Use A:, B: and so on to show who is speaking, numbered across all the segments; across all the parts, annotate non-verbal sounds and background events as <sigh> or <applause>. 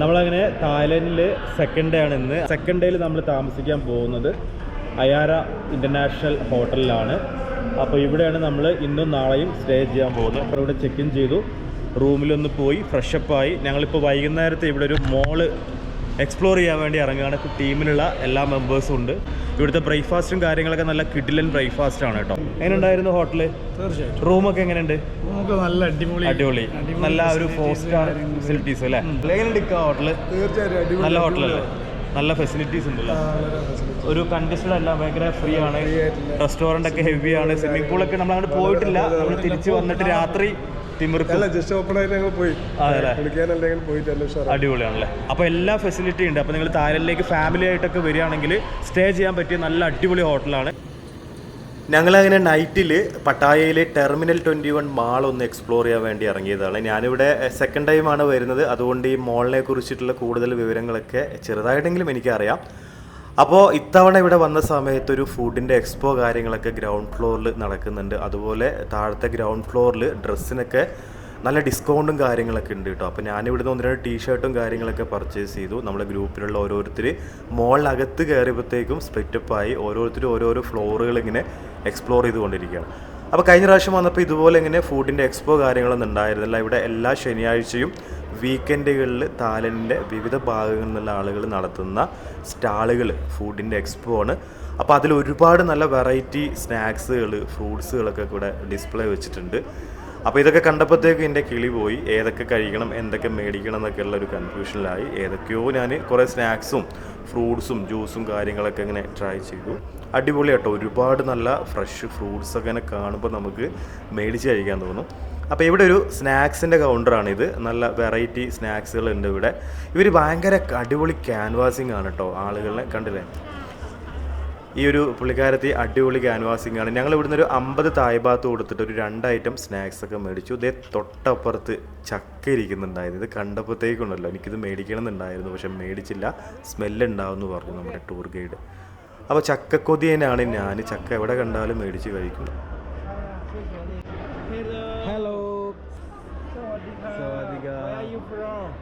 A: നമ്മളങ്ങനെ തായ്ലൻഡിൽ second day ആണ് ഇന്ന്. സെക്കൻഡ് ഡേയിൽ നമ്മൾ താമസിക്കാൻ പോകുന്നത് അയാര ഇന്റർനാഷണൽ ഹോട്ടലിലാണ് അപ്പോൾ ഇവിടെയാണ് നമ്മൾ ഇന്നും നാളെയും സ്റ്റേ ചെയ്യാൻ പോകുന്നത്. അപ്പോൾ ഇവിടെ ചെക്ക് ഇൻ ചെയ്തു. റൂമിലൊന്ന് പോയി ഫ്രഷപ്പായി ഞങ്ങളിപ്പോൾ വൈകുന്നേരത്തെ ഇവിടെ ഒരു മോൾ എക്സ്പ്ലോർ ചെയ്യാൻ വേണ്ടി ഇറങ്ങുകയാണ്. ടീമിലുള്ള എല്ലാ മെമ്പേഴ്സും ഉണ്ട്. ഇവിടുത്തെ ബ്രേക്ക്ഫാസ്റ്റും കാര്യങ്ങളൊക്കെ നല്ല കിഡിലൻ ബ്രേക്ക്ഫാസ്റ്റ് ആണ് കേട്ടോ. എങ്ങനെ ഉണ്ടായിരുന്നു ഹോട്ടൽ
B: തീർച്ചയായിട്ടും.
A: റൂമൊക്കെ എങ്ങനെയുണ്ട്?
B: നല്ല അടിപൊളി.
A: അടിപൊളി. നല്ല ഒരു ഫോർ സ്റ്റാർ ഫെസിലിറ്റീസ് അല്ലേ? എങ്ങനെയുണ്ട് ഹോട്ടൽ
B: തീർച്ചയായിട്ടും
A: നല്ല ഹോട്ടലല്ലേ നല്ല ഫെസിലിറ്റീസ് ഉണ്ടല്ലോ. ഒരു കണ്ടസ്റ്റഡ് അല്ല ഭയങ്കര ഫ്രീ ആണ്. റെസ്റ്റോറന്റ് ഒക്കെ ഹെവി ആണ്. സ്വിമ്മിംഗ് പൂളൊക്കെ നമ്മൾ അങ്ങോട്ട് പോയിട്ടില്ല. നമ്മൾ തിരിച്ച് വന്നിട്ട് രാത്രി തിമിർക്കും.
B: ജസ്റ്റ് ഓപ്പൺ ആയിട്ട് ഞങ്ങൾ പോയി. കുളിക്കാനല്ലെങ്കിൽ പോയിട്ട്
A: അടിപൊളിയാണല്ലേ? അപ്പോൾ എല്ലാ ഫെസിലിറ്റി ഉണ്ട്. അപ്പോൾ നിങ്ങൾ തായ്ലൻഡിലേക്ക് ഫാമിലി ആയിട്ടൊക്കെ വരികയാണെങ്കിൽ സ്റ്റേ ചെയ്യാൻ പറ്റിയ നല്ല അടിപൊളി ഹോട്ടലാണ് ഞങ്ങളങ്ങനെ നൈറ്റിൽ പട്ടായയിലെ ടെർമിനൽ ട്വന്റി വൺ മാൾ ഒന്ന് എക്സ്പ്ലോർ ചെയ്യാൻ വേണ്ടി ഇറങ്ങിയതാണ്. ഞാനിവിടെ സെക്കൻഡ് ടൈമാണ് വരുന്നത്. അതുകൊണ്ട് ഈ മോളിനെ കുറിച്ചിട്ടുള്ള കൂടുതൽ വിവരങ്ങളൊക്കെ ചെറുതായിട്ടെങ്കിലും എനിക്കറിയാം. അപ്പോൾ ഇത്തവണ ഇവിടെ വന്ന സമയത്ത് ഒരു ഫുഡിന്റെ എക്സ്പോ കാര്യങ്ങളൊക്കെ ഗ്രൗണ്ട് ഫ്ലോറിൽ നടക്കുന്നുണ്ട്. അതുപോലെ താഴത്തെ ഗ്രൗണ്ട് ഫ്ലോറിൽ ഡ്രസ്സിനൊക്കെ നല്ല ഡിസ്കൗണ്ടും കാര്യങ്ങളൊക്കെ ഉണ്ട് കേട്ടോ. അപ്പോൾ ഞാനിവിടുന്ന് ഒന്ന് രണ്ട് ടീഷർട്ടും കാര്യങ്ങളൊക്കെ പർച്ചേസ് ചെയ്തു. നമ്മുടെ ഗ്രൂപ്പിലുള്ള ഓരോരുത്തർ മോളിനകത്ത് കയറിയപ്പോഴത്തേക്കും സ്പ്ലിറ്റപ്പായി ഓരോരുത്തരും ഓരോരോ ഫ്ലോറുകൾ ഇങ്ങനെ എക്സ്പ്ലോർ ചെയ്തുകൊണ്ടിരിക്കുകയാണ്. അപ്പോൾ കഴിഞ്ഞ പ്രാവശ്യം വന്നപ്പോൾ ഇതുപോലെ ഇങ്ങനെ ഫുഡിന്റെ എക്സ്പോ കാര്യങ്ങളൊന്നും ഉണ്ടായിരുന്നില്ല. ഇവിടെ എല്ലാ ശനിയാഴ്ചയും വീക്കെൻഡുകളിൽ തായ്ലൻഡിന്റെ വിവിധ ഭാഗങ്ങളിൽ നിന്നുള്ള ആളുകൾ നടത്തുന്ന സ്റ്റാളുകൾ ഫുഡിന്റെ എക്സ്പോ ആണ്. അപ്പോൾ അതിൽ ഒരുപാട് നല്ല വെറൈറ്റി സ്നാക്സുകൾ ഫ്രൂട്ട്സുകളൊക്കെ കൂടെ ഡിസ്പ്ലേ വെച്ചിട്ടുണ്ട്. അപ്പോൾ ഇതൊക്കെ കണ്ടപ്പോഴത്തേക്ക് എന്റെ കിളി പോയി. ഏതൊക്കെ കഴിക്കണം എന്തൊക്കെ മേടിക്കണം എന്നൊക്കെ ഉള്ള ഒരു കൺഫ്യൂഷനിലായി ഏതൊക്കെയോ ഞാൻ കുറേ സ്നാക്സും ഫ്രൂട്ട്സും ജ്യൂസും കാര്യങ്ങളൊക്കെ ഇങ്ങനെ ട്രൈ ചെയ്തു. അടിപൊളി കേട്ടോ ഒരുപാട് നല്ല ഫ്രഷ് ഫ്രൂട്ട്സൊക്കെ ഇങ്ങനെ കാണുമ്പോൾ നമുക്ക് മേടിച്ച് കഴിക്കാൻ തോന്നും. അപ്പോൾ ഇവിടെ ഒരു സ്നാക്സിന്റെ കൗണ്ടറാണ് ഇത്. നല്ല വെറൈറ്റി സ്നാക്സുകൾ ഉണ്ട് ഇവിടെ. ഇവർ ഭയങ്കര അടിപൊളി ക്യാൻവാസിങ് ആണ് കേട്ടോ ആളുകളെ കണ്ടില്ലേ? ഈ ഒരു പുള്ളിക്കാരത്തി അടിപൊളി ക്യാൻവാസിങ് ആണ്. ഞങ്ങൾ ഇവിടുന്ന് ഒരു അമ്പത് തായ്ഭാത്ത് കൊടുത്തിട്ട് ഒരു രണ്ട് ഐറ്റം സ്നാക്സ് ഒക്കെ മേടിച്ചു. ഇതേ തൊട്ടപ്പുറത്ത് ചക്ക ഇരിക്കുന്നുണ്ടായിരുന്നു. ഇത് കണ്ടപ്പോഴത്തേക്കുണ്ടല്ലോ എനിക്കിത് മേടിക്കണം എന്നുണ്ടായിരുന്നു പക്ഷെ മേടിച്ചില്ല. സ്മെല്ല് ഉണ്ടാവും എന്ന് പറഞ്ഞു നമ്മുടെ ടൂർ ഗൈഡ് അപ്പോൾ ചക്കക്കൊതിയനാണ് ഞാൻ. ചക്ക എവിടെ കണ്ടാലും മേടിച്ച് കഴിക്കും.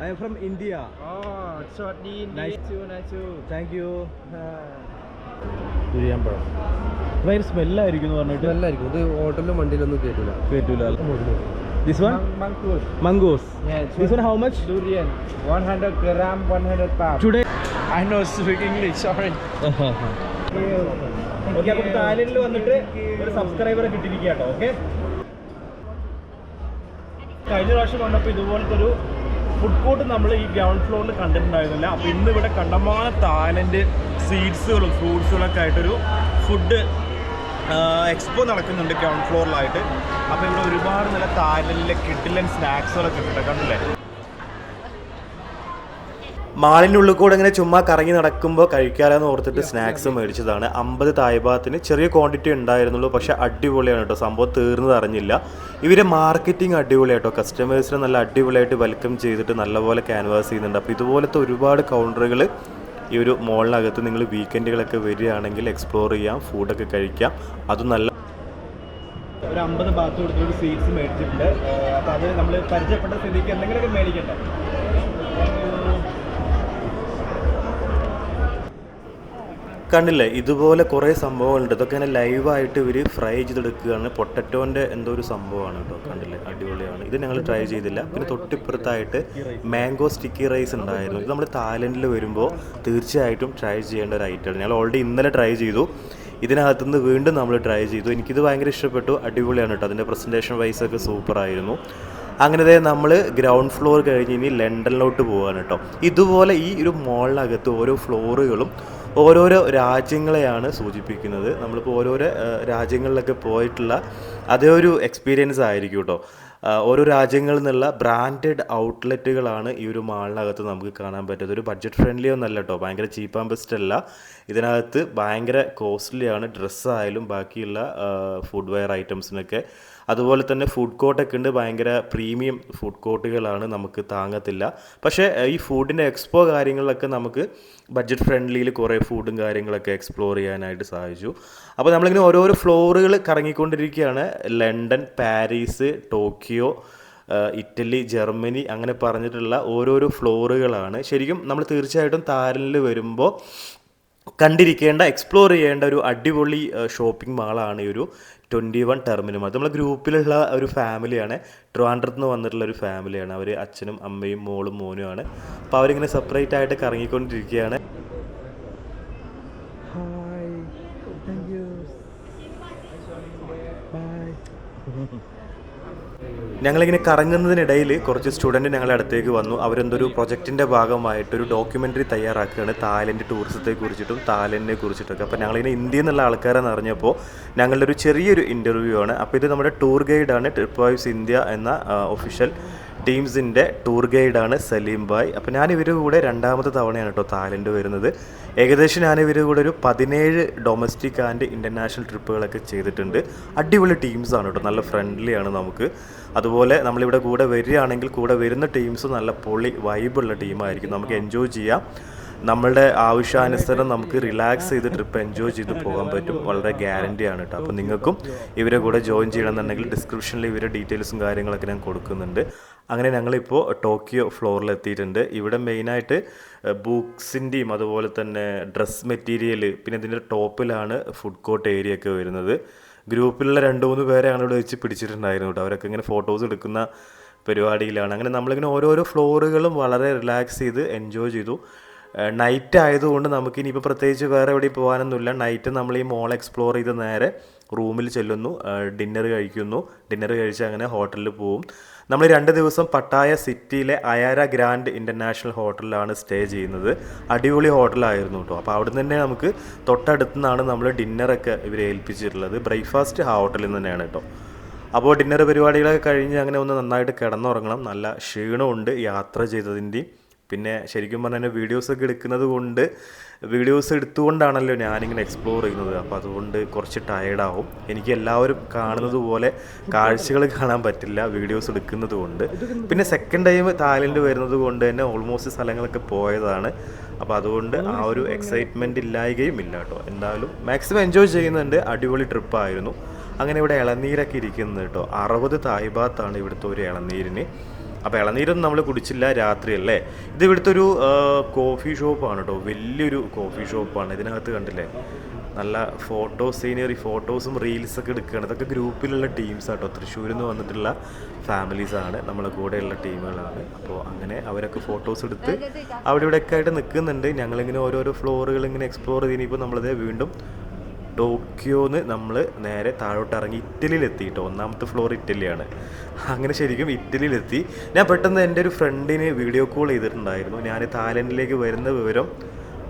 C: You from?
A: India.
C: Oh, Swaddi,
A: Nice.
C: nice. To nice to.
A: Thank you തുരിയാമ്പഴം ഭയങ്കര സ്മെല്ലായിരിക്കും എന്ന് പറഞ്ഞിട്ട്.
D: നല്ലായിരിക്കും ഇത് ഹോട്ടലിലും വണ്ടിയിലൊന്നും കേട്ടില്ല
A: കേട്ടില്ല this one
C: Mang- Mangkuk.
A: Mangoes
C: Yeah,
A: this one how much
C: Durian, 100 gram, 100 pound.
A: Today
C: I know speak English, sorry.
A: Okay അപ്പം തായ്ലൻഡിൽ വന്നിട്ട് ഒരു സബ്സ്ക്രൈബറെ കിട്ടിയിരിക്കുക കേട്ടോ ഓക്കെ കഴിഞ്ഞ പ്രാവശ്യം വന്നപ്പോൾ ഇതുപോലത്തെ ഒരു ഫുഡ് കോർട്ട് നമ്മൾ ഈ ഗ്രൗണ്ട് ഫ്ലോറിൽ കണ്ടിട്ടുണ്ടായിരുന്നില്ല. അപ്പോൾ ഇന്ന് ഇവിടെ കണ്ടമാന താലന്റ് സീഡ്സുകളും ഫ്രൂട്ട്സുകളൊക്കെ ആയിട്ടൊരു ഫുഡ് എക്സ്പോ നടക്കുന്നുണ്ട് ഗ്രൗണ്ട് ഫ്ലോറിലായിട്ട് അപ്പോൾ ഇവിടെ ഒരുപാട് നല്ല തായ്ലൻഡിലെ കിഡിലൻ സ്നാക്സുകളൊക്കെ കിട്ടും. കണ്ടില്ലേ? മാളിനുള്ളിൽ കൂടെ ഇങ്ങനെ ചുമ്മാ കറങ്ങി നടക്കുമ്പോൾ കഴിക്കാലെന്ന് ഓർത്തിട്ട് സ്നാക്സ് മേടിച്ചതാണ്. അമ്പത് തായ്ഭാഗത്തിന് ചെറിയ ക്വാണ്ടിറ്റി ഉണ്ടായിരുന്നുള്ളൂ പക്ഷെ അടിപൊളിയാണ് കേട്ടോ. സംഭവം തീർന്നത് അറിഞ്ഞില്ല. ഇവരെ മാർക്കറ്റിംഗ് അടിപൊളിയായിട്ടോ കസ്റ്റമേഴ്സിനെ നല്ല അടിപൊളിയായിട്ട് വെൽക്കം ചെയ്തിട്ട് നല്ലപോലെ ക്യാൻവാസ് ചെയ്യുന്നുണ്ട്. അപ്പോൾ ഇതുപോലത്തെ ഒരുപാട് കൗണ്ടറുകൾ ഈ ഒരു മോളിനകത്ത് നിങ്ങൾ വീക്കെൻഡുകളൊക്കെ വരികയാണെങ്കിൽ എക്സ്പ്ലോർ ചെയ്യാം ഫുഡൊക്കെ കഴിക്കാം. അതും നല്ല ഒരു അമ്പത് ബാത്ത് കൊടുത്തൊരു സീറ്റ്സ് സ്വീറ്റ്സ് മേടിച്ചിട്ടുണ്ട് അപ്പോൾ അത് നമ്മൾ പരിചയപ്പെട്ട സ്ഥിതിക്ക് എന്തെങ്കിലുമൊക്കെ മേടിക്കണ്ടേ? കണ്ടില്ലേ? ഇതുപോലെ കുറേ സംഭവങ്ങളുണ്ട്. ഇതൊക്കെ ഇങ്ങനെ ലൈവായിട്ട് ഇവർ ഫ്രൈ ചെയ്തെടുക്കുകയാണ്. പൊട്ടറ്റോന്റെ എന്തോ ഒരു സംഭവമാണ് കേട്ടോ. കണ്ടില്ലേ? അടിപൊളിയാണ്. ഇത് ഞങ്ങൾ ട്രൈ ചെയ്തില്ല. പിന്നെ തൊട്ടിപ്പുറത്തായിട്ട് മാംഗോ സ്റ്റിക്കി റൈസ് ഉണ്ടായിരുന്നു. ഇത് നമ്മൾ തായ്ലൻഡിൽ വരുമ്പോൾ തീർച്ചയായിട്ടും ട്രൈ ചെയ്യേണ്ട ഒരു ഐറ്റമാണ് ഞങ്ങൾ ഓൾറെഡി ഇന്നലെ ട്രൈ ചെയ്തു. ഇതിനകത്തുനിന്ന് വീണ്ടും നമ്മൾ ട്രൈ ചെയ്തു. എനിക്കിത് ഭയങ്കര ഇഷ്ടപ്പെട്ടു. അടിപൊളിയാണ് കേട്ടോ. അതിന്റെ പ്രസന്റേഷൻ വൈസ് ഒക്കെ സൂപ്പറായിരുന്നു അങ്ങനെ നമ്മൾ ഗ്രൗണ്ട് ഫ്ലോർ കഴിഞ്ഞ് ഇനി ലണ്ടനിലോട്ട് പോകാൻ കേട്ടോ. ഇതുപോലെ ഈ ഒരു മോളിനകത്ത് ഓരോ ഫ്ലോറുകളും ഓരോരോ രാജ്യങ്ങളെയാണ് സൂചിപ്പിക്കുന്നത്. നമ്മളിപ്പോൾ ഓരോരോ രാജ്യങ്ങളിലൊക്കെ പോയിട്ടുള്ള അതേ ഒരു എക്സ്പീരിയൻസ് ആയിരിക്കും കേട്ടോ ഓരോ രാജ്യങ്ങളിൽ നിന്നുള്ള ബ്രാൻഡഡ് ഔട്ട്ലെറ്റുകളാണ് ഈ ഒരു മാളിനകത്ത് നമുക്ക് കാണാൻ പറ്റുന്നത്. ഒരു ബഡ്ജറ്റ് ഫ്രണ്ട്ലി ഒന്നല്ല കേട്ടോ ഭയങ്കര ചീപ്പ് ആൻഡ് ബെസ്റ്റ് അല്ല. ഇതിനകത്ത് ഭയങ്കര കോസ്റ്റ്ലിയാണ് ഡ്രസ്സായാലും ബാക്കിയുള്ള ഫുഡ് വെയർ ഐറ്റംസിനൊക്കെ അതുപോലെ തന്നെ ഫുഡ് കോർട്ടൊക്കെ ഉണ്ട്. ഭയങ്കര പ്രീമിയം ഫുഡ് കോർട്ടുകളാണ് നമുക്ക് താങ്ങത്തില്ല. പക്ഷേ ഈ ഫുഡിന്റെ എക്സ്പോ കാര്യങ്ങളിലൊക്കെ നമുക്ക് ബഡ്ജറ്റ് ഫ്രണ്ട്ലിയിൽ കുറേ ഫുഡും കാര്യങ്ങളൊക്കെ എക്സ്പ്ലോർ ചെയ്യാനായിട്ട് സാധിച്ചു. അപ്പോൾ നമ്മളിങ്ങനെ ഓരോരോ ഫ്ലോറുകൾ കറങ്ങിക്കൊണ്ടിരിക്കുകയാണ്. London Paris Tokyo Italy Germany അങ്ങനെ പറഞ്ഞിട്ടുള്ള ഓരോരോ ഫ്ലോറുകളാണ് ശരിക്കും നമ്മൾ തീർച്ചയായിട്ടും താരനിൽ വരുമ്പോൾ കണ്ടിരിക്കേണ്ട എക്സ്പ്ലോർ ചെയ്യേണ്ട ഒരു അടിപൊളി ഷോപ്പിംഗ് മാളാണ് ഈ ഒരു ട്വന്റി വൺ ടെർമിനും അത് നമ്മളെ ഗ്രൂപ്പിലുള്ള ഒരു ഫാമിലിയാണ് ട്രിവാൻഡ്രത്ത് നിന്ന് വന്നിട്ടുള്ള ഒരു ഫാമിലിയാണ് അവർ അച്ഛനും അമ്മയും മോളും മോനുമാണ്. അപ്പോൾ അവരിങ്ങനെ സെപ്പറേറ്റ് ആയിട്ട് കറങ്ങിക്കൊണ്ടിരിക്കുകയാണ്
C: Hi. Thank you. Bye.
A: ഞങ്ങളിങ്ങനെ കറങ്ങുന്നതിനിടയിൽ കുറച്ച് സ്റ്റുഡന്റ് ഞങ്ങളുടെ അടുത്തേക്ക് വന്നു. അവരെന്തൊരു പ്രൊജക്റ്റിന്റെ ഭാഗമായിട്ട് ഒരു ഡോക്യുമെന്ററി തയ്യാറാക്കുകയാണ്. തായ്ലൻഡ് ടൂറിസത്തെ കുറിച്ചിട്ടും തായ്ലൻഡിനെ കുറിച്ചിട്ടൊക്കെ. അപ്പോൾ ഞങ്ങളിങ്ങനെ ഇന്ത്യയിൽ നിന്നുള്ള ആൾക്കാരെന്ന് അറിഞ്ഞപ്പോൾ ഞങ്ങളുടെ ഒരു ചെറിയൊരു ഇന്റർവ്യൂ ആണ്. അപ്പോൾ ഇത് നമ്മുടെ ടൂർ ഗൈഡാണ്. ട്രിപ്പ് വൈസ് ഇന്ത്യ എന്ന ഒഫീഷ്യൽ ടീംസിന്റെ ടൂർ ഗൈഡാണ് സലീം ഭായ്. അപ്പോൾ ഞാൻ ഇവരുടെ കൂടെ രണ്ടാമത്തെ തവണയാണ് കേട്ടോ തായ്ലൻഡ് വരുന്നത്. ഏകദേശം ഞാൻ ഇവരുടെ കൂടെ ഒരു പതിനേഴ് ഡൊമസ്റ്റിക് ആൻഡ് ഇന്റർനാഷണൽ ട്രിപ്പുകളൊക്കെ ചെയ്തിട്ടുണ്ട്. അടിപൊളി ടീംസാണ് കേട്ടോ. നല്ല ഫ്രണ്ട്ലി ആണ് നമുക്ക്. അതുപോലെ നമ്മളിവിടെ കൂടെ വരികയാണെങ്കിൽ കൂടെ വരുന്ന ടീംസ് നല്ല പൊളി വൈബുള്ള ടീമായിരിക്കും. നമുക്ക് എൻജോയ് ചെയ്യാം. നമ്മളുടെ ആവശ്യാനുസരണം നമുക്ക് റിലാക്സ് ചെയ്ത് ട്രിപ്പ് എൻജോയ് ചെയ്ത് പോകാൻ പറ്റും. വളരെ ഗ്യാരണ്ടി ആണ് കേട്ടോ. അപ്പോൾ നിങ്ങൾക്കും ഇവരെ കൂടെ ജോയിൻ ചെയ്യണമെന്നുണ്ടെങ്കിൽ ഡിസ്ക്രിപ്ഷനിൽ ഇവരുടെ ഡീറ്റെയിൽസും കാര്യങ്ങളൊക്കെ ഞാൻ കൊടുക്കുന്നുണ്ട്. അങ്ങനെ ഞങ്ങളിപ്പോൾ ടോക്കിയോ ഫ്ലോറിൽ എത്തിയിട്ടുണ്ട് ഇവിടെ മെയിനായിട്ട് ബുക്സിന്റെയും അതുപോലെ തന്നെ ഡ്രസ് മെറ്റീരിയൽ പിന്നെ ഇതിന്റെ ടോപ്പിലാണ് ഫുഡ് കോർട്ട് ഏരിയ ഒക്കെ വരുന്നത്. ഗ്രൂപ്പിലുള്ള രണ്ട് മൂന്ന് പേരെയാണ് ഇവിടെ വെച്ച് പിടിച്ചിട്ടുണ്ടായിരുന്നു കേട്ടോ. അവരൊക്കെ ഇങ്ങനെ ഫോട്ടോസ് എടുക്കുന്ന പരിപാടിയിലാണ്. അങ്ങനെ നമ്മളിങ്ങനെ ഓരോരോ ഫ്ലോറുകളും വളരെ റിലാക്സ് ചെയ്ത് എൻജോയ് ചെയ്തു. നൈറ്റ് ആയതുകൊണ്ട് നമുക്ക് ഇനിയിപ്പോൾ പ്രത്യേകിച്ച് വേറെ എവിടെയും പോകാനൊന്നുമില്ല. നൈറ്റ് നമ്മൾ ഈ മോൾ എക്സ്പ്ലോർ ചെയ്ത് നേരെ റൂമിൽ ചെല്ലുന്നു. ഡിന്നർ കഴിക്കുന്നു. ഡിന്നർ കഴിച്ച് അങ്ങനെ ഹോട്ടലിൽ പോവും. നമ്മൾ രണ്ട് ദിവസം Pattaya city Ayara grand international ഹോട്ടലിലാണ് stay ചെയ്യുന്നത്. അടിപൊളി ഹോട്ടലായിരുന്നു കേട്ടോ. അപ്പോൾ അവിടെ തന്നെ നമുക്ക് തൊട്ടടുത്ത് നിന്നാണ് നമ്മൾ ഡിന്നറൊക്കെ ഇവരെ ഏൽപ്പിച്ചിട്ടുള്ളത്. ബ്രേക്ക്ഫാസ്റ്റ് ആ ഹോട്ടലിൽ തന്നെയാണ് കേട്ടോ. അപ്പോൾ ഡിന്നർ പരിപാടികളൊക്കെ കഴിഞ്ഞ് അങ്ങനെ ഒന്ന് നന്നായിട്ട് കിടന്നുറങ്ങണം. നല്ല ക്ഷീണമുണ്ട് യാത്ര ചെയ്തതിന്റെയും. പിന്നെ ശരിക്കും പറഞ്ഞാൽ വീഡിയോസൊക്കെ എടുക്കുന്നത് കൊണ്ട് വീഡിയോസ് എടുത്തുകൊണ്ടാണല്ലോ ഞാനിങ്ങനെ എക്സ്പ്ലോർ ചെയ്യുന്നത്. അപ്പോൾ അതുകൊണ്ട് കുറച്ച് ടയേർഡാവും എനിക്ക് എല്ലാവരും കാണുന്നത് പോലെ കാഴ്ചകൾ കാണാൻ പറ്റില്ല വീഡിയോസ് എടുക്കുന്നത് കൊണ്ട്. പിന്നെ സെക്കൻഡ് ടൈം തായ്ലൻഡ് വരുന്നത് കൊണ്ട് തന്നെ ഓൾമോസ്റ്റ് സ്ഥലങ്ങളൊക്കെ പോയതാണ്. അപ്പോൾ അതുകൊണ്ട് ആ ഒരു എക്സൈറ്റ്മെന്റ് ഇല്ലായകയും ഇല്ല കേട്ടോ. എന്തായാലും മാക്സിമം എൻജോയ് ചെയ്യുന്നുണ്ട്. അടിപൊളി ട്രിപ്പായിരുന്നു അങ്ങനെ ഇവിടെ ഇളനീരൊക്കെ ഇരിക്കുന്നത് കേട്ടോ. അറുപത് തായ്ബാത്താണ് ഇവിടുത്തെ ഒരു ഇളനീരിന്. അപ്പോൾ ഇളനീരൊന്നും നമ്മൾ കുടിച്ചില്ല രാത്രിയല്ലേ? ഇത് ഇവിടുത്തെ ഒരു കോഫി ഷോപ്പാണ് കേട്ടോ വലിയൊരു കോഫി ഷോപ്പാണ് ഇതിനകത്ത് കണ്ടില്ലേ? നല്ല ഫോട്ടോ സീനറി ഫോട്ടോസും റീൽസൊക്കെ എടുക്കുകയാണ് ഇതൊക്കെ ഗ്രൂപ്പിലുള്ള ടീംസ് ആട്ടോ. തൃശ്ശൂരിൽ നിന്ന് വന്നിട്ടുള്ള ഫാമിലീസാണ് നമ്മളെ കൂടെയുള്ള ടീമുകളാണ്. അപ്പോൾ അങ്ങനെ അവരൊക്കെ ഫോട്ടോസ് എടുത്ത് അവിടെ ഇവിടെയൊക്കെ ആയിട്ട് നിൽക്കുന്നുണ്ട് ഞങ്ങളിങ്ങനെ ഓരോരോ ഫ്ലോറുകൾ ഇങ്ങനെ എക്സ്പ്ലോർ ചെയ്ത് ഇനിയിപ്പോൾ നമ്മളത് വീണ്ടും ടോക്കിയോന്ന് നമ്മൾ നേരെ താഴോട്ട് ഇറങ്ങി ഇറ്റലിയിലെത്തി കേട്ടോ ഒന്നാമത്തെ ഫ്ലോർ ഇറ്റലിയാണ്. അങ്ങനെ ശരിക്കും ഇറ്റലിയിലെത്തി. ഞാൻ പെട്ടെന്ന് എന്റെ ഒരു ഫ്രണ്ടിന് വീഡിയോ കോൾ ചെയ്തിട്ടുണ്ടായിരുന്നു. ഞാൻ തായ്ലൻഡിലേക്ക് വരുന്ന വിവരം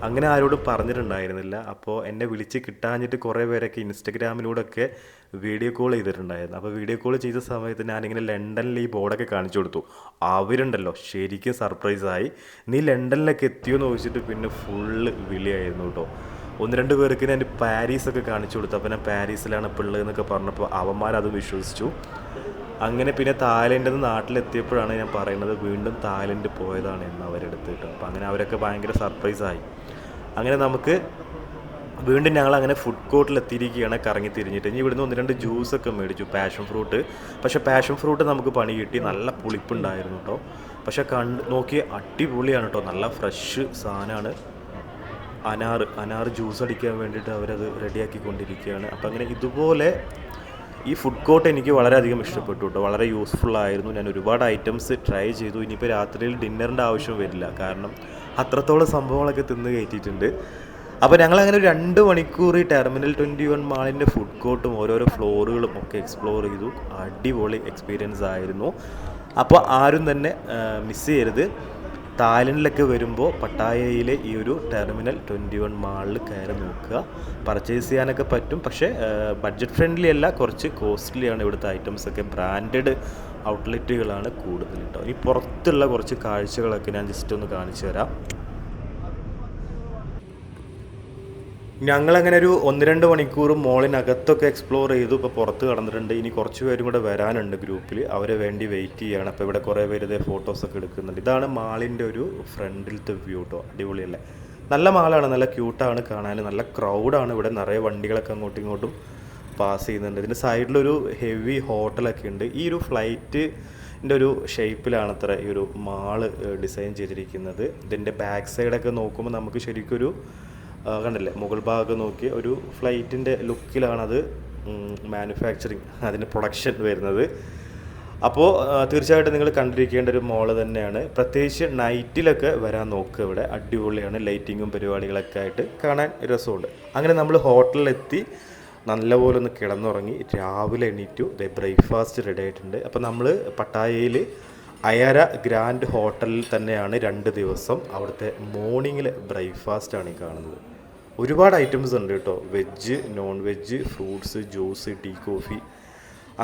A: അങ്ങനെ ആരോടും പറഞ്ഞിട്ടുണ്ടായിരുന്നില്ല. അപ്പോൾ എന്നെ വിളിച്ച് കിട്ടാഞ്ഞിട്ട് കുറേ പേരൊക്കെ ഇൻസ്റ്റഗ്രാമിലൂടെയൊക്കെ വീഡിയോ കോൾ ചെയ്തിട്ടുണ്ടായിരുന്നു. അപ്പോൾ വീഡിയോ കോൾ ചെയ്ത സമയത്ത് ഞാനിങ്ങനെ ലണ്ടനിൽ ഈ ബോർഡൊക്കെ കാണിച്ചു കൊടുത്തു. അവരുണ്ടല്ലോ ശരിക്കും സർപ്രൈസായി നീ ലണ്ടനിലൊക്കെ എത്തിയോ എന്ന് ചോദിച്ചിട്ട് പിന്നെ ഫുള്ള് വിളിയായിരുന്നു കേട്ടോ ഒന്ന് രണ്ട് പേർക്ക് ഞാൻ പാരീസൊക്കെ കാണിച്ചു കൊടുത്തു. അപ്പോൾ ഞാൻ പാരീസിലാണ് പിള്ളേ എന്നൊക്കെ പറഞ്ഞപ്പോൾ അവന്മാരത് വിശ്വസിച്ചു. അങ്ങനെ പിന്നെ തായ്ലൻഡിൽ നിന്ന് നാട്ടിലെത്തിയപ്പോഴാണ് ഞാൻ പറയുന്നത് വീണ്ടും തായ്ലൻഡ് പോയതാണ് എന്ന് അവരെടുത്ത് കേട്ടോ. അപ്പോൾ അങ്ങനെ അവരൊക്കെ ഭയങ്കര സർപ്രൈസായി. അങ്ങനെ നമുക്ക് വീണ്ടും ഞങ്ങൾ അങ്ങനെ ഫുഡ് കോർട്ടിൽ എത്തിയിരിക്കുകയാണ് കറങ്ങി തിരിഞ്ഞിട്ട്. ഇനി ഇവിടുന്ന് ഒന്ന് രണ്ട് ജ്യൂസൊക്കെ മേടിച്ചു പാഷൻ ഫ്രൂട്ട് പക്ഷേ പാഷൻ ഫ്രൂട്ട് നമുക്ക് പണി കിട്ടി നല്ല പുളിപ്പുണ്ടായിരുന്നു കേട്ടോ. പക്ഷേ കണ്ട് നോക്കി അടിപൊളിയാണ് കേട്ടോ. നല്ല ഫ്രഷ് സാധനമാണ്. അനാറ് അനാർ ജ്യൂസ് അടിക്കാൻ വേണ്ടിയിട്ട് അവരത് റെഡിയാക്കിക്കൊണ്ടിരിക്കുകയാണ്. അപ്പം അങ്ങനെ ഇതുപോലെ ഈ ഫുഡ് കോർട്ട് എനിക്ക് വളരെയധികം ഇഷ്ടപ്പെട്ടു കേട്ടോ വളരെ യൂസ്ഫുൾ ആയിരുന്നു. ഞാൻ ഒരുപാട് ഐറ്റംസ് ട്രൈ ചെയ്തു. ഇനിയിപ്പോൾ രാത്രിയിൽ ഡിന്നറിന്റെ ആവശ്യം വരില്ല. കാരണം അത്രത്തോളം സംഭവങ്ങളൊക്കെ തിന്ന് കയറ്റിയിട്ടുണ്ട്. അപ്പോൾ ഞങ്ങൾ അങ്ങനെ ഒരു രണ്ട് മണിക്കൂർ ഈ ടെർമിനൽ ട്വന്റി വൺ മാളിന്റെ ഫുഡ് കോർട്ടും ഓരോരോ ഫ്ലോറുകളും ഒക്കെ എക്സ്പ്ലോർ ചെയ്തു. അടിപൊളി എക്സ്പീരിയൻസ് ആയിരുന്നു. അപ്പോൾ ആരും തന്നെ മിസ് ചെയ്യരുത്. തായ്ലൻഡിലൊക്കെ വരുമ്പോൾ പട്ടായയിലെ ഈ ഒരു ടെർമിനൽ ട്വന്റി വൺ മാളിൽ കയറി നോക്കുക. പർച്ചേസ് ചെയ്യാനൊക്കെ പറ്റും. പക്ഷേ ബഡ്ജറ്റ് ഫ്രണ്ട്ലി അല്ല കുറച്ച് കോസ്റ്റ്ലിയാണ് ഇവിടുത്തെ ഐറ്റംസ് ഒക്കെ. ബ്രാൻഡഡ് ഔട്ട്ലെറ്റുകളാണ് കൂടുതൽ കേട്ടോ ഈ പുറത്തുള്ള കുറച്ച് കാഴ്ചകളൊക്കെ ഞാൻ ജസ്റ്റ് ഒന്ന് കാണിച്ചു തരാം. ഞങ്ങളങ്ങനെ ഒരു ഒന്ന് രണ്ട് മണിക്കൂർ മോളിനകത്തൊക്കെ എക്സ്പ്ലോർ ചെയ്തു. ഇപ്പോൾ പുറത്ത് കടന്നിട്ടുണ്ട്. ഇനി കുറച്ച് പേരും കൂടെ വരാനുണ്ട് ഗ്രൂപ്പിൽ അവരെ വേണ്ടി വെയിറ്റ് ചെയ്യാണ്. അപ്പോൾ ഇവിടെ കുറേ പേര് ഇതേ ഫോട്ടോസൊക്കെ എടുക്കുന്നുണ്ട്. ഇതാണ് മാളിന്റെ ഒരു ഫ്രണ്ടിലത്തെ വ്യൂ കേട്ടോ അടിപൊളിയല്ലേ? നല്ല മാളാണ്. നല്ല ക്യൂട്ടാണ് കാണാൻ നല്ല ക്രൗഡാണ് ഇവിടെ നിറയെ വണ്ടികളൊക്കെ അങ്ങോട്ടും ഇങ്ങോട്ടും പാസ് ചെയ്യുന്നുണ്ട്. ഇതിന്റെ സൈഡിലൊരു ഹെവി ഹോട്ടലൊക്കെ ഉണ്ട്. ഈ ഒരു ഫ്ലൈറ്റ് ഇതിന്റെ ഒരു ഷേപ്പിലാണ് അത്ര ഈ ഒരു മാൾ ഡിസൈൻ ചെയ്തിരിക്കുന്നത്. ഇതിന്റെ ബാക്ക് സൈഡൊക്കെ നോക്കുമ്പോൾ നമുക്ക് ശരിക്കൊരു കണ്ടില്ലേ? മുകൾ ഭാഗം നോക്കി ഒരു ഫ്ലൈറ്റിന്റെ ലുക്കിലാണത് മാനുഫാക്ചറിങ് അതിന്റെ പ്രൊഡക്ഷൻ വരുന്നത്. അപ്പോൾ തീർച്ചയായിട്ടും നിങ്ങൾ കണ്ടിരിക്കേണ്ട ഒരു മോൾ തന്നെയാണ്. പ്രത്യേകിച്ച് നൈറ്റിലൊക്കെ വരാൻ നോക്കുക ഇവിടെ. അടിപൊളിയാണ്. ലൈറ്റിങ്ങും പരിപാടികളൊക്കെ ആയിട്ട് കാണാൻ രസമുണ്ട്. അങ്ങനെ നമ്മൾ ഹോട്ടലിലെത്തി നല്ലപോലെ ഒന്ന് കിടന്നുറങ്ങി രാവിലെ എണീറ്റു. ദേ ബ്രേക്ക്ഫാസ്റ്റ് റെഡി ആയിട്ടുണ്ട്. അപ്പോൾ നമ്മൾ പട്ടായയിൽ അയര ഗ്രാൻഡ് ഹോട്ടലിൽ തന്നെയാണ് രണ്ട് ദിവസം. അവിടുത്തെ മോർണിംഗിലെ ബ്രേക്ക്ഫാസ്റ്റാണ് ഈ കാണുന്നത്. ഒരുപാട് ഐറ്റംസ് ഉണ്ട് കേട്ടോ. Veg non veg fruits juice tea coffee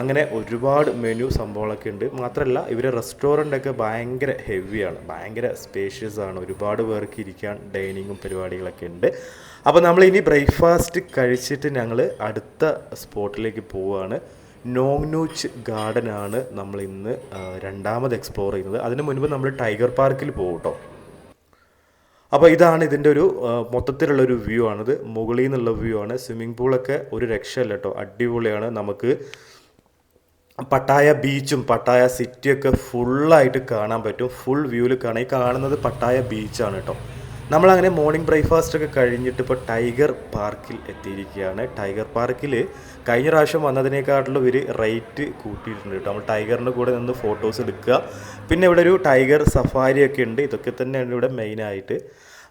A: അങ്ങനെ ഒരുപാട് മെനു സംഭവങ്ങളൊക്കെ ഉണ്ട്. മാത്രമല്ല ഇവരെ റെസ്റ്റോറന്റൊക്കെ ഭയങ്കര ഹെവിയാണ് ഭയങ്കര സ്പേഷ്യസ് ആണ്. ഒരുപാട് പേർക്ക് ഇരിക്കാൻ ഡൈനിങ്ങും പരിപാടികളൊക്കെ ഉണ്ട്. അപ്പോൾ നമ്മൾ ഇനി ബ്രേക്ക്ഫാസ്റ്റ് കഴിച്ചിട്ട് ഞങ്ങൾ അടുത്ത സ്പോട്ടിലേക്ക് പോവുകയാണ് നോങ്നൂച്ച് ഗാർഡനാണ് നമ്മൾ ഇന്ന് രണ്ടാമത് എക്സ്പ്ലോർ ചെയ്യുന്നത്. അതിന് മുൻപ് നമ്മൾ ടൈഗർ പാർക്കിൽ പോകും കേട്ടോ. അപ്പോൾ ഇതാണ് ഇതിന്റെ ഒരു മൊത്തത്തിലുള്ള ഒരു വ്യൂ ആണിത്. മുകളിൽ നിന്നുള്ള വ്യൂ ആണ്. സ്വിമ്മിംഗ് പൂളൊക്കെ ഒരു രക്ഷയല്ല കേട്ടോ അടിപൊളിയാണ്. നമുക്ക് പട്ടായ ബീച്ചും പട്ടായ സിറ്റിയൊക്കെ ഫുള്ളായിട്ട് കാണാൻ പറ്റും. ഫുൾ വ്യൂവിൽ കാണാം. ഈ കാണുന്നത് പട്ടായ ബീച്ചാണ് കേട്ടോ നമ്മളങ്ങനെ മോർണിംഗ് ബ്രേക്ക്ഫാസ്റ്റ് ഒക്കെ കഴിഞ്ഞിട്ട് ഇപ്പോൾ ടൈഗർ പാർക്കിൽ എത്തിയിരിക്കുകയാണ്. ടൈഗർ പാർക്കിൽ കഴിഞ്ഞ പ്രാവശ്യം വന്നതിനേക്കാട്ടിലും ഒരു റേറ്റ് കൂട്ടിയിട്ടുണ്ട് കേട്ടോ. നമ്മൾ ടൈഗറിന്റെ കൂടെ നിന്ന് ഫോട്ടോസ് എടുക്കുക. പിന്നെ ഇവിടെ ഒരു ടൈഗർ സഫാരി ഒക്കെ ഉണ്ട്. ഇതൊക്കെ തന്നെയാണ് ഇവിടെ മെയിനായിട്ട്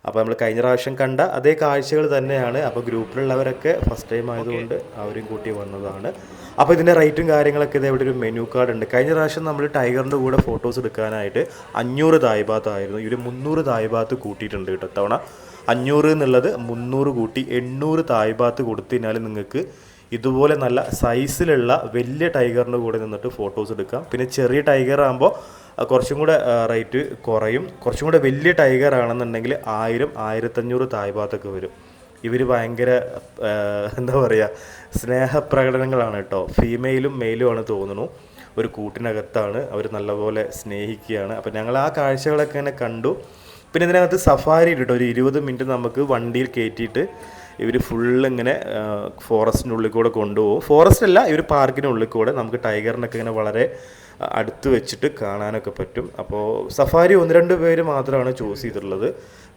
A: അപ്പോൾ നമ്മൾ കഴിഞ്ഞ പ്രാവശ്യം കണ്ട അതേ കാഴ്ചകൾ തന്നെയാണ്. അപ്പോൾ ഗ്രൂപ്പിലുള്ളവരൊക്കെ ഫസ്റ്റ് ടൈം ആയതുകൊണ്ട് അവരും കൂട്ടി വന്നതാണ്. അപ്പോൾ ഇതിന്റെ റേറ്റും കാര്യങ്ങളൊക്കെ ഇത് ഇവിടെ ഒരു മെനു കാർഡ് ഉണ്ട്. കഴിഞ്ഞ പ്രാവശ്യം നമ്മൾ ടൈഗറിന്റെ കൂടെ ഫോട്ടോസ് എടുക്കാനായിട്ട് അഞ്ഞൂറ് തായ്ബാത്തായിരുന്നു. ഇവർ മുന്നൂറ് തായ്ബാത്ത് കൂട്ടിയിട്ടുണ്ട് കേട്ടോ തവണ അഞ്ഞൂറ് എന്നുള്ളത് മുന്നൂറ് കൂട്ടി എണ്ണൂറ് തായ്ബാത്ത് കൊടുത്തു നിങ്ങൾക്ക് ഇതുപോലെ നല്ല സൈസിലുള്ള വലിയ ടൈഗറിന്റെ കൂടെ നിന്നിട്ട് ഫോട്ടോസ് എടുക്കാം. പിന്നെ ചെറിയ ടൈഗർ ആകുമ്പോൾ കുറച്ചും കൂടെ റേറ്റ് കുറയും. കുറച്ചും കൂടെ വലിയ ടൈഗർ ആണെന്നുണ്ടെങ്കിൽ ആയിരം ആയിരത്തഞ്ഞൂറ് തായ്ഭാഗത്തൊക്കെ വരും. ഇവർ ഭയങ്കര എന്താ പറയുക സ്നേഹപ്രകടനങ്ങളാണ് കേട്ടോ. ഫീമെയിലും മെയിലുമാണ് തോന്നുന്നു. ഒരു കൂട്ടിനകത്താണ് അവർ നല്ലപോലെ സ്നേഹിക്കുകയാണ്. അപ്പം ഞങ്ങൾ ആ കാഴ്ചകളൊക്കെ ഇങ്ങനെ കണ്ടു. പിന്നെ ഇതിനകത്ത് സഫാരി കേട്ടോ. ഒരു ഇരുപത് മിനിറ്റ് നമുക്ക് വണ്ടിയിൽ കയറ്റിയിട്ട് ഇവർ ഫുള്ള് ഇങ്ങനെ ഫോറസ്റ്റിന്റെ ഉള്ളിൽ കൂടെ കൊണ്ടുപോകും. ഫോറസ്റ്റ് അല്ല ഇവർ ഉള്ളിൽ കൂടെ നമുക്ക് ടൈഗറിനൊക്കെ ഇങ്ങനെ വളരെ അടുത്ത് വെച്ചിട്ട് കാണാനൊക്കെ പറ്റും. അപ്പോൾ സഫാരി ഒന്ന് രണ്ട് പേര് മാത്രമാണ് ചൂസ് ചെയ്തിട്ടുള്ളത്.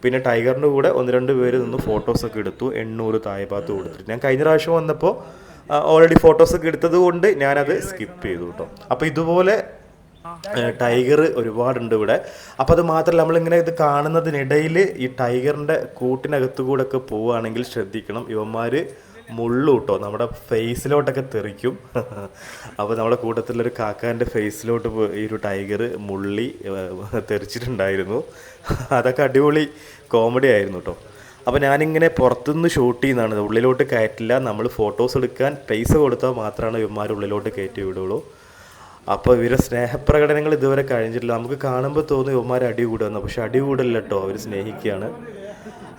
A: പിന്നെ ടൈഗറിന്റെ കൂടെ ഒന്ന് രണ്ട് പേര് നിന്ന് ഫോട്ടോസൊക്കെ എടുത്തു എണ്ണൂറ് തായ്പാത്ത് കൊടുത്തിട്ട്. ഞാൻ കഴിഞ്ഞ പ്രാവശ്യം വന്നപ്പോൾ ഓൾറെഡി ഫോട്ടോസൊക്കെ എടുത്തത് കൊണ്ട് ഞാനത് സ്കിപ്പ് ചെയ്തു കേട്ടോ അപ്പോൾ ഇതുപോലെ ടൈഗർ ഒരുപാടുണ്ട് ഇവിടെ. അപ്പോൾ അത് മാത്രമല്ല നമ്മളിങ്ങനെ ഇത് കാണുന്നതിനിടയിൽ ഈ ടൈഗറിന്റെ കൂട്ടിനകത്ത് കൂടെ ഒക്കെ പോവുകയാണെങ്കിൽ ശ്രദ്ധിക്കണം. ഇവന്മാർ മുള്ളു കേട്ടോ നമ്മുടെ ഫേസിലോട്ടൊക്കെ തെറിക്കും. <laughs> അപ്പോൾ നമ്മുടെ കൂട്ടത്തിലൊരു കാക്കാന്റെ ഫേസിലോട്ട് ഈ ഒരു ടൈഗർ മുള്ളി തെറിച്ചിട്ടുണ്ടായിരുന്നു. <laughs> അതൊക്കെ അടിപൊളി കോമഡി ആയിരുന്നു കേട്ടോ. അപ്പോൾ ഞാനിങ്ങനെ പുറത്തുനിന്ന് ഷൂട്ട് ചെയ്യുന്നതാണ്. ഉള്ളിലോട്ട് കയറ്റില്ല. നമ്മൾ ഫോട്ടോസ് എടുക്കാൻ പൈസ കൊടുത്താൽ മാത്രമാണ് ഇവന്മാർ ഉള്ളിലോട്ട് കയറ്റി വിടുള്ളൂ. അപ്പോൾ ഇവരെ സ്നേഹപ്രകടനങ്ങൾ ഇതുവരെ കഴിഞ്ഞിട്ടില്ല. നമുക്ക് കാണുമ്പോൾ തോന്നും ഇവന്മാർ അടി കൂടുമെന്ന് പക്ഷെ അടി കൂടല്ല കേട്ടോ അവർ സ്നേഹിക്കുകയാണ്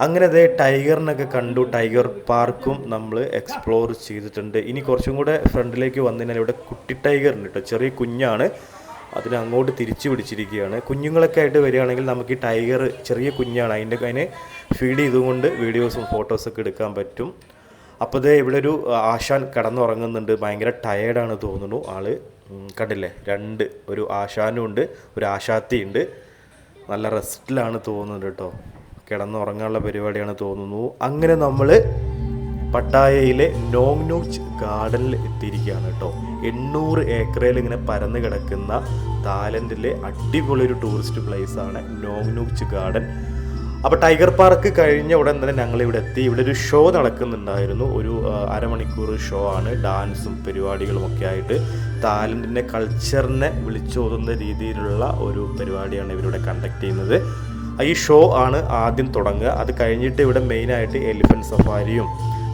A: അങ്ങനെ അതേ ടൈഗറിനൊക്കെ കണ്ടു. ടൈഗർ പാർക്കും നമ്മൾ എക്സ്പ്ലോർ ചെയ്തിട്ടുണ്ട്. ഇനി കുറച്ചും കൂടെ ഫ്രണ്ടിലേക്ക് വന്നതിനാൽ ഇവിടെ കുട്ടി ടൈഗർ ഉണ്ട് കേട്ടോ ചെറിയ കുഞ്ഞാണ്. അതിനെ അങ്ങോട്ട് തിരിച്ചു പിടിച്ചിരിക്കുകയാണ്. കുഞ്ഞുങ്ങളൊക്കെ ആയിട്ട് വരികയാണെങ്കിൽ നമുക്ക് ഈ ടൈഗർ ചെറിയ കുഞ്ഞാണ്. അതിന്റെ അതിനെ ഫീഡ് ചെയ്തുകൊണ്ട് വീഡിയോസും ഫോട്ടോസൊക്കെ എടുക്കാൻ പറ്റും. അപ്പോൾ ഇതേ ഇവിടെ ഒരു ആശാൻ കിടന്നുറങ്ങുന്നുണ്ട്. ഭയങ്കര ടയേർഡാണ് തോന്നുന്നു ആൾ. കണ്ടില്ലേ? രണ്ട് ഒരു ആശാനും ഉണ്ട് ഒരു ആശാത്തിയുണ്ട് നല്ല റെസ്റ്റിലാണ് തോന്നുന്നത് കേട്ടോ. കിടന്നുറങ്ങാനുള്ള പരിപാടിയാണ് തോന്നുന്നു. അങ്ങനെ നമ്മൾ പട്ടായയിലെ നോങ്നൂച്ച് ഗാർഡനിൽ എത്തിയിരിക്കുകയാണ് കേട്ടോ. എണ്ണൂറ് ഏക്കറയിൽ ഇങ്ങനെ പരന്ന് കിടക്കുന്ന തായ്ലൻഡിലെ അടിപൊളി ഒരു ടൂറിസ്റ്റ് പ്ലേസാണ് ആണ് നോങ്നൂച്ച് ഗാർഡൻ. അപ്പോൾ ടൈഗർ പാർക്ക് കഴിഞ്ഞ ഉടൻ തന്നെ ഞങ്ങൾ ഇവിടെ എത്തി. ഇവിടെ ഒരു ഷോ നടക്കുന്നുണ്ടായിരുന്നു. ഒരു അരമണിക്കൂർ ഷോ ആണ്. ഡാൻസും പരിപാടികളും ഒക്കെ ആയിട്ട് താലന്റിന്റെ കൾച്ചറിനെ വിളിച്ചോതുന്ന രീതിയിലുള്ള ഒരു പരിപാടിയാണ് ഇവരിവിടെ കണ്ടക്ട് ചെയ്യുന്നത്. ഈ ഷോ ആണ് ആദ്യം തുടങ്ങുക. അത് കഴിഞ്ഞിട്ട് ഇവിടെ മെയിനായിട്ട് എലിഫന്റ് സഫാരിയും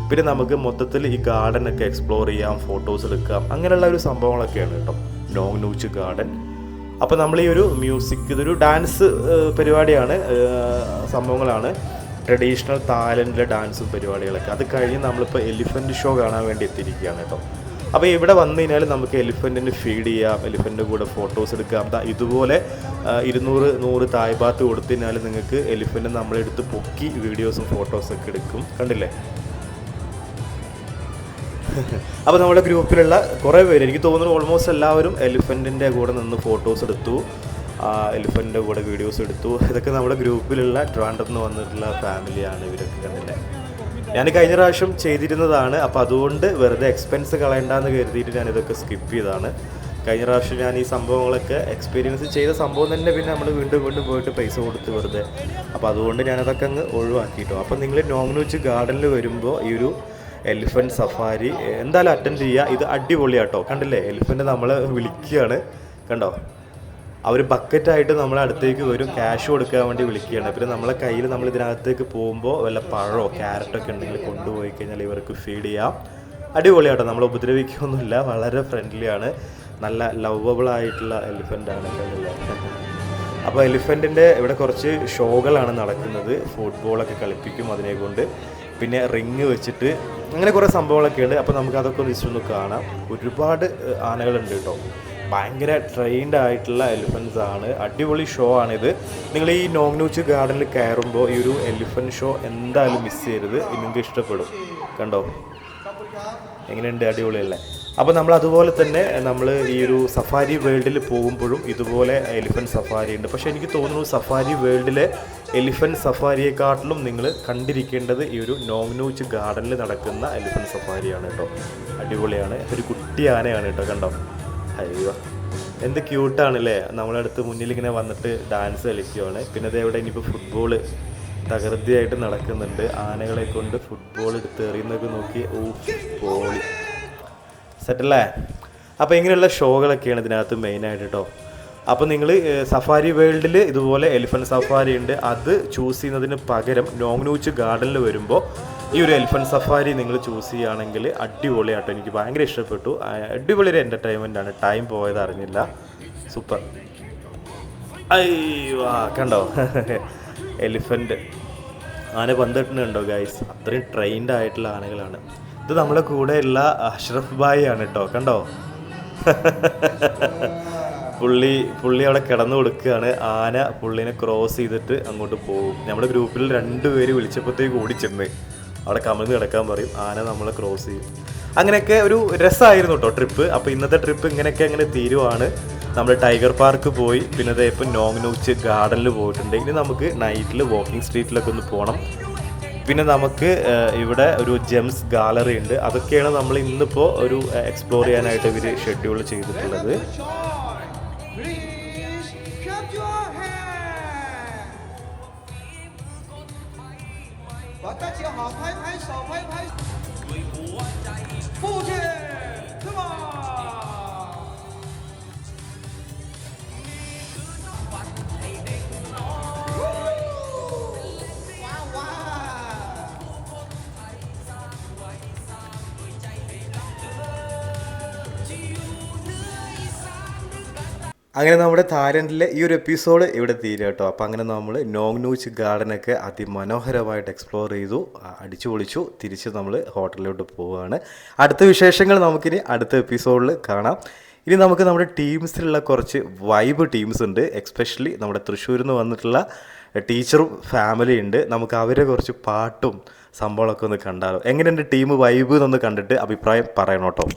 A: പിന്നെ നമുക്ക് മൊത്തത്തിൽ ഈ ഗാർഡൻ ഒക്കെ എക്സ്പ്ലോർ ചെയ്യാം ഫോട്ടോസ് എടുക്കാം. അങ്ങനെയുള്ള ഒരു സംഭവങ്ങളൊക്കെയാണ് കേട്ടോ. നോങ് നൂച്ച് ഗാർഡൻ അപ്പോൾ നമ്മൾ ഈ ഒരു മ്യൂസിക് ഇതൊരു ഡാൻസ് പരിപാടിയാണ്. സംഭവങ്ങളാണ്. ട്രഡീഷണൽ തായ്ലൻഡിലെ ഡാൻസും പരിപാടികളൊക്കെ. അത് കഴിഞ്ഞ് നമ്മളിപ്പോൾ എലിഫന്റ് ഷോ കാണാൻ വേണ്ടി എത്തിയിരിക്കുകയാണ് കേട്ടോ. അപ്പോൾ ഇവിടെ വന്നു കഴിഞ്ഞാൽ നമുക്ക് എലിഫന്റിന് ഫീഡ് ചെയ്യാം എലിഫന്റിന്റെ കൂടെ ഫോട്ടോസ് എടുക്കാം. ഇതുപോലെ ഇരുന്നൂറ് നൂറ് തായ്പാത്ത് കൊടുത്തു കഴിഞ്ഞാൽ നിങ്ങൾക്ക് എലിഫന്റ് നമ്മളെടുത്ത് പൊക്കി വീഡിയോസും ഫോട്ടോസൊക്കെ എടുക്കും. കണ്ടില്ലേ? <laughs> അപ്പോൾ നമ്മുടെ ഗ്രൂപ്പിലുള്ള കുറേ പേര് എനിക്ക് തോന്നുന്നു ഓൾമോസ്റ്റ് എല്ലാവരും എലിഫന്റിന്റെ കൂടെ നിന്ന് ഫോട്ടോസ് എടുത്തു. എലിഫന്റിന്റെ കൂടെ വീഡിയോസ് എടുത്തു. ഇതൊക്കെ നമ്മുടെ ഗ്രൂപ്പിലുള്ള ട്രാൻഡത്ത് നിന്ന് വന്നിട്ടുള്ള ഫാമിലിയാണ് ഇവരൊക്കെ കണ്ടില്ലേ? ഞാൻ കഴിഞ്ഞ പ്രാവശ്യം ചെയ്തിരുന്നതാണ്. അപ്പോൾ അതുകൊണ്ട് വെറുതെ എക്സ്പെൻസ് കളയണ്ടെന്ന് കരുതിയിട്ട് ഞാൻ ഇതൊക്കെ സ്കിപ്പ് ചെയ്തതാണ്. കഴിഞ്ഞ പ്രാവശ്യം ഞാൻ ഈ സംഭവങ്ങളൊക്കെ എക്സ്പീരിയൻസ് ചെയ്ത സംഭവം തന്നെ പിന്നെ നമ്മൾ വീണ്ടും വീണ്ടും പോയിട്ട് പൈസ കൊടുത്ത് വെറുതെ. അപ്പോൾ അതുകൊണ്ട് ഞാനതൊക്കെ അങ്ങ് ഒഴിവാക്കിയിട്ടോ. അപ്പോൾ നിങ്ങൾ നോമിനൂച്ച് ഗാർഡനിൽ വരുമ്പോൾ ഈ ഒരു എലിഫന്റ് സഫാരി. എന്തായാലും അറ്റൻഡ് ചെയ്യുക ഇത് അടിപൊളിയാട്ടോ. കണ്ടില്ലേ? എലിഫന്റ് നമ്മൾ വിളിക്കുകയാണ് കണ്ടോ? അവർ ബക്കറ്റായിട്ട് നമ്മളെ അടുത്തേക്ക് വരും. ക്യാഷ് കൊടുക്കാൻ വേണ്ടി വിളിക്കുകയാണ്. പിന്നെ നമ്മളെ കയ്യിൽ നമ്മൾ ഇതിനകത്തേക്ക് പോകുമ്പോൾ വല്ല പഴമോ ക്യാരറ്റൊക്കെ ഉണ്ടെങ്കിൽ കൊണ്ടുപോയി കഴിഞ്ഞാൽ ഇവർക്ക് ഫീഡ് ചെയ്യാം. അടിപൊളിയാട്ടോ. നമ്മൾ ഉപദ്രവിക്കുകയൊന്നുമില്ല വളരെ ഫ്രണ്ട്ലിയാണ് നല്ല ലവബിൾ ആയിട്ടുള്ള ആണ്. കണ്ടില്ലേ? അപ്പോൾ എലിഫന്റിന്റെ ഇവിടെ കുറച്ച് ഷോകളാണ് നടക്കുന്നത്. ഫുട്ബോളൊക്കെ കളിപ്പിക്കും അതിനെ കൊണ്ട്. പിന്നെ റിങ് വെച്ചിട്ട് അങ്ങനെ കുറേ സംഭവങ്ങളൊക്കെ ഉണ്ട്. അപ്പോൾ നമുക്ക് അതൊക്കെ ഒന്ന് ജസ്റ്റ് ഒന്ന് കാണാം. ഒരുപാട് ആനകളുണ്ട് കേട്ടോ. ഭയങ്കര ട്രെയിൻഡ് ആയിട്ടുള്ള എലിഫൻസ് ആണ്. അടിപൊളി ഷോ ആണിത്. നിങ്ങൾ ഈ നോങ്നൂച്ച് ഗാർഡനിൽ കയറുമ്പോൾ ഈ ഒരു എലിഫന്റ് ഷോ എന്തായാലും മിസ് ചെയ്യരുത്. നിങ്ങൾക്ക് ഇഷ്ടപ്പെടും. കണ്ടോ? എങ്ങനെയുണ്ട്? അടിപൊളിയല്ലേ? അപ്പോൾ നമ്മൾ അതുപോലെ തന്നെ നമ്മൾ ഈ ഒരു സഫാരി വേൾഡിൽ പോകുമ്പോഴും ഇതുപോലെ എലിഫന്റ് സഫാരി ഉണ്ട്. പക്ഷേ എനിക്ക് തോന്നുന്നു സഫാരി വേൾഡിലെ എലിഫന്റ് സഫാരിയെക്കാട്ടിലും നിങ്ങൾ കണ്ടിരിക്കേണ്ടത് ഈ ഒരു നോങ്നൂച്ച് ഗാർഡനിൽ നടക്കുന്ന എലിഫന്റ് സഫാരിയാണ് കേട്ടോ. അടിപൊളിയാണ്. ഒരു കുട്ടി ആനയാണ് കേട്ടോ കണ്ടോ? അയ്യോ. എന്ത് ക്യൂട്ടാണല്ലേ? നമ്മളെ അടുത്ത് മുന്നിൽ ഇങ്ങനെ വന്നിട്ട് ഡാൻസ് കളിക്കുകയാണ് പിന്നെ അതേവിടെ ഇനിയിപ്പോൾ ഫുട്ബോൾ തകൃതിയായിട്ട് നടക്കുന്നുണ്ട്. ആനകളെ കൊണ്ട് ഫുട്ബോൾ എടുത്ത് എറിയുന്നൊക്കെ നോക്കി. ഓ പോളി സെറ്റല്ലേ അപ്പോൾ ഇങ്ങനെയുള്ള ഷോകളൊക്കെയാണ് ഇതിനകത്ത് മെയിനായിട്ട് കേട്ടോ അപ്പോൾ നിങ്ങൾ സഫാരി വേൾഡിൽ ഇതുപോലെ എലിഫന്റ് സഫാരി ഉണ്ട്. അത് ചൂസ് ചെയ്യുന്നതിന് പകരം നോങ്നൂച്ച് ഗാർഡനിൽ വരുമ്പോൾ ഈ ഒരു എലിഫന്റ് സഫാരി നിങ്ങൾ ചൂസ് ചെയ്യുകയാണെങ്കിൽ അടിപൊളിയാട്ടോ എനിക്ക് ഭയങ്കര ഇഷ്ടപ്പെട്ടു. അടിപൊളി ഒരു എന്റർടൈൻമെന്റ് ആണ്. ടൈം പോയത് അറിഞ്ഞില്ല. സൂപ്പർ അയ്യോ കണ്ടോ? <laughs> എലിഫന്റ് ആന പന്തിട്ടുണ്ടോ ഗൈസ് അത്രയും ട്രെയിൻഡ് ആയിട്ടുള്ള ആനകളാണ്. ഇത് നമ്മുടെ കൂടെയുള്ള അഷ്റഫ് ഭായി ആണ് കേട്ടോ കണ്ടോ? പുള്ളി പുള്ളി അവിടെ കിടന്നു കൊടുക്കുകയാണ്. ആന പുള്ളിനെ ക്രോസ് ചെയ്തിട്ട് അങ്ങോട്ട് പോകും. നമ്മുടെ ഗ്രൂപ്പിൽ രണ്ടുപേര് വിളിച്ചപ്പോഴത്തേക്ക് ഓടിച്ചെന്ന്. അവിടെ കമിഴ്ന്ന് കിടക്കാൻ പറയും. ആന നമ്മളെ ക്രോസ് ചെയ്യും. അങ്ങനെയൊക്കെ ഒരു രസമായിരുന്നു കേട്ടോ ട്രിപ്പ് അപ്പോൾ ഇന്നത്തെ ട്രിപ്പ് ഇങ്ങനെയൊക്കെ അങ്ങനെ തീരുവാണ്. നമ്മൾ ടൈഗർ പാർക്ക് പോയി. പിന്നെ ഇപ്പം നോങ് നോച്ച് ഗാർഡനിൽ പോയിട്ടുണ്ട്. ഇനി നമുക്ക് നൈറ്റിൽ വാക്കിംഗ് സ്ട്രീറ്റിലൊക്കെ ഒന്ന് പോകണം പിന്നെ നമുക്ക് ഇവിടെ ഒരു ജെംസ് ഗാലറി ഉണ്ട് അതൊക്കെയാണ് നമ്മൾ ഇന്നിപ്പോൾ ഒരു എക്സ്പ്ലോർ ചെയ്യാനായിട്ട് ഇവർ ഷെഡ്യൂൾ ചെയ്തിട്ടുള്ളത്
E: clap
A: അങ്ങനെ നമ്മുടെ തായ്ലൻഡിലെ ഈ ഒരു എപ്പിസോഡ് ഇവിടെ തീരെ കേട്ടോ. അപ്പോൾ അങ്ങനെ നമ്മൾ നോങ് നൂച്ച് ഗാർഡനൊക്കെ അതിമനോഹരമായിട്ട് എക്സ്പ്ലോർ ചെയ്തു അടിച്ചു പൊളിച്ചു തിരിച്ച് നമ്മൾ ഹോട്ടലിലോട്ട് പോവുകയാണ്. അടുത്ത വിശേഷങ്ങൾ നമുക്കിനി അടുത്ത എപ്പിസോഡിൽ കാണാം. ഇനി നമുക്ക് നമ്മുടെ ടീംസിലുള്ള കുറച്ച് വൈബ് ടീംസ് ഉണ്ട്. എക്സ്പെഷ്യലി നമ്മുടെ തൃശ്ശൂരിൽ നിന്ന് വന്നിട്ടുള്ള ടീച്ചറും ഫാമിലി ഉണ്ട്. നമുക്ക് അവരെ കുറച്ച് പാട്ടും സംഭവമൊക്കെ ഒന്ന് കണ്ടാലോ. എങ്ങനെയുണ്ട് ടീം വൈബ് എന്നൊന്ന് കണ്ടിട്ട് അഭിപ്രായം പറയണം കേട്ടോ.